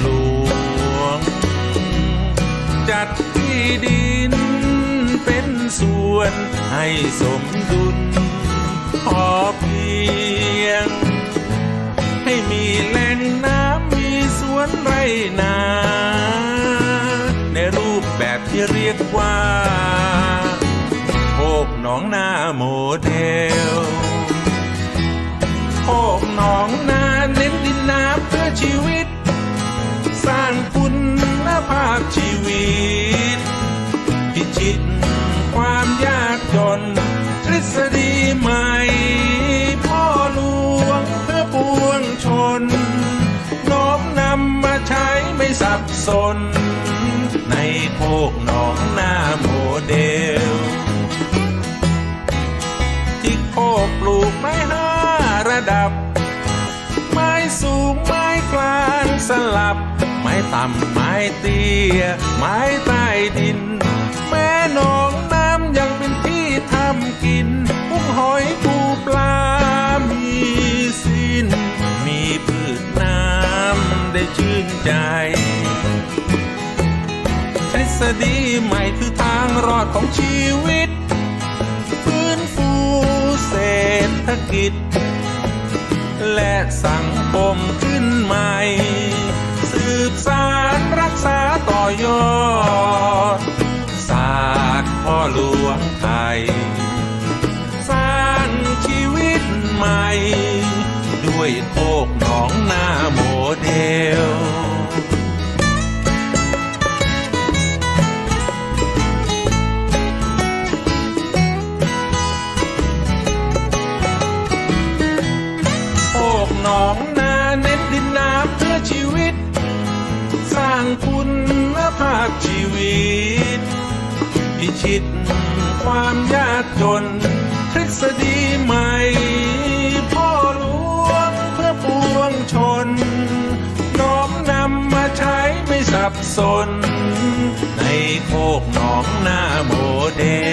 หลวง จัดที่ดินเป็นส่วนให้สมดุลพอเพียง ให้มีแหล่งน้ำมีสวนไรนา ในรูปแบบที่เรียกว่าโคกหนองนาโมเดลโคกหนองนา พิชิต ความยากจน ทฤษฎีใหม่ พ่อหลวงเพื่อปวงชน น้อมนำมาใช้ไม่สับสน ในโคกหนองนาโมเดล ที่โคกปลูกไม้ห้าระดับ ไม้สูงไม้กลางสลับไม้ต่ำไม้เตี้ย ไม้ใต้ดิน แม่ หนองน้ำยังเป็นที่ทำกินกุ้งหอยปูปลา มีสิ้น มีพืชน้ำได้ชื่นใจทฤษฎีใหม่คือทางรอดของชีวิต ฟื้นฟูเศรษฐกิจ และสังคมขึ้นใหม่ สืบสารรักษาต่อยอด พ่อหลวงไทย สร้างชีวิตใหม่ ด้วยโคกหนองนาโมเดลโอกหนองนาเน้นดินน้ำเพื่อชีวิต สร้างคุณภาพชีวิต พิชิต ความยากจนทฤษฎีใหม่ พ่อหลวงเพื่อปวงชน น้อมนำมาใช้ไม่สับสน ในโคกหนองหน้าโมเดล